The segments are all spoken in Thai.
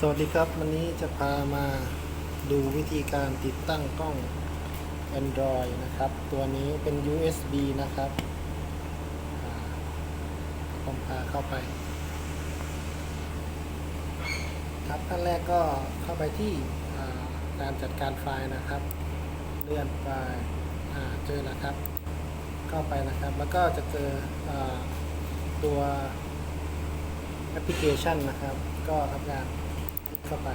สวัสดีครับวันนี้จะพามาดูวิธีการติดตั้งกล้อง Android นะครับ ตัวนี้เป็น USB นะครับผมพาเข้าไป ครับขั้นแรกก็เข้าไปที่การจัดการไฟล์นะครับ เลื่อนไฟล์เจอแล้วครับ เข้าไปนะครับ แล้วก็จะเจออตัวแอปพลิเคชันนะครับ ก็ทำงาน เข้าไป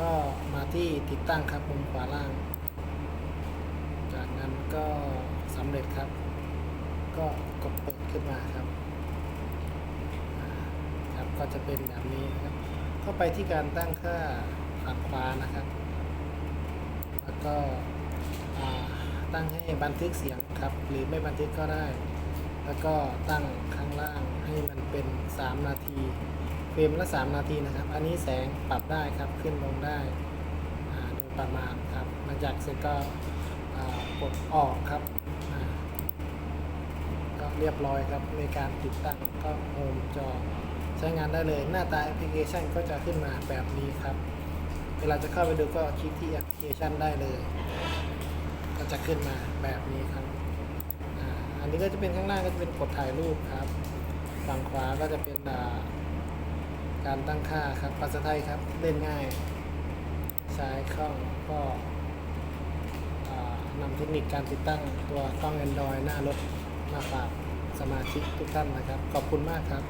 ก็มาที่ติดตั้งครับมุมขวาล่าง จากนั้นก็สำเร็จครับ ก็กดเปิดขึ้นมาครับครับ ก็จะเป็นแบบนี้นะครับเข้าไปที่การตั้งค่าฝั่งขวานะครับ แล้วก็ตั้งให้บันทึกเสียงครับ หรือไม่บันทึกก็ได้ แล้วก็ตั้งข้างล่างให้มันเป็น 3 นาที เฟรมละ 3 นาทีนะครับ อันนี้แสงปรับได้ครับขึ้นลงได้โดยประมาณครับหลังจากเสร็จก็กดออกครับก็เรียบร้อยครับในการติดตั้งก็โฮมจอใช้งานได้เลย หน้าตาแอปพลิเคชันก็จะขึ้นมาแบบนี้ครับ เวลาจะเข้าไปดูก็คลิกที่แอปพลิเคชันได้เลย ก็จะขึ้นมาแบบนี้ครับอันนี้ก็จะเป็นข้างล่างก็จะเป็นกดถ่ายรูปครับ ฝั่งขวาก็จะเป็นอ่า การตั้งค่าครับภาษาไทยครับเล่นง่าย ใช้คล่องก็นำเทคนิคการติดตั้งตัวกล้อง Android หน้ารถมาฝากสมาชิกทุกท่านนะครับ ขอบคุณมากครับ